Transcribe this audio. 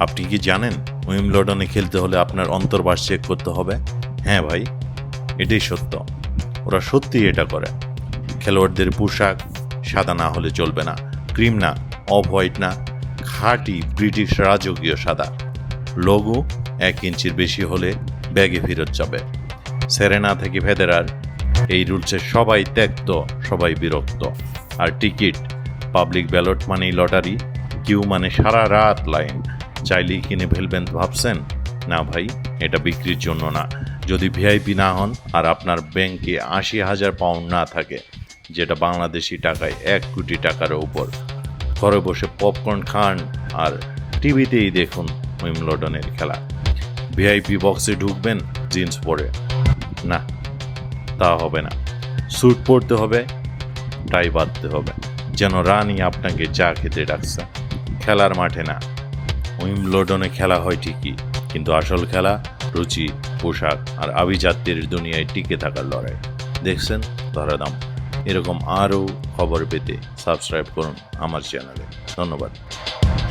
আপনি কি জানেন উইমলডনে খেলতে হলে আপনার অন্তর্বাস চেক করতে হবে? হ্যাঁ ভাই, এটাই সত্য। ওরা সত্যিই এটা করে। খেলোয়াড়দের পোশাক সাদা না হলে চলবে না। ক্রিম না, অফ হোয়াইট না, খাঁটি ব্রিটিশ রাজকীয় সাদা। লোগো এক ইঞ্চির বেশি হলে ব্যাগে ফেরত যাবে। সেরেনা থেকে ফেদেরার এই রুলসে সবাই ত্যক্ত, সবাই বিরক্ত। আর টিকিট, পাবলিক ব্যালট মানেই লটারি, কিউ মানে সারা রাত লাইন। চাইলেই কিনে ফেলবেন ভাবছেন? না ভাই, এটা বিক্রির জন্য না। যদি ভিআইপি না হন আর আপনার ব্যাংকে আশি হাজার পাউন্ড না থাকে, যেটা বাংলাদেশি টাকায় এক কোটি টাকার উপর ঘরে বসে পপকর্ন খান আর টিভিতেই দেখুন উইমলডনের খেলা। ভিআইপি বক্সে ঢুকবেন জিন্স পরে। না, তা হবে না। স্যুট পরতে হবে, টাই বাঁধতে হবে। যেন রানী আপনাকে চা খেতে ডাকছে। খেলার মাঠে না। উইমলডনে খেলা হয় ঠিকই, কিন্তু আসল খেলা রুচি, পোশাক আর আভিজাত্যের দুনিয়ায় টিকে থাকার লড়াই। দেখছেন ধরাদাম এরকম আরও খবর পেতে সাবস্ক্রাইব করুন আমার চ্যানেলে। ধন্যবাদ।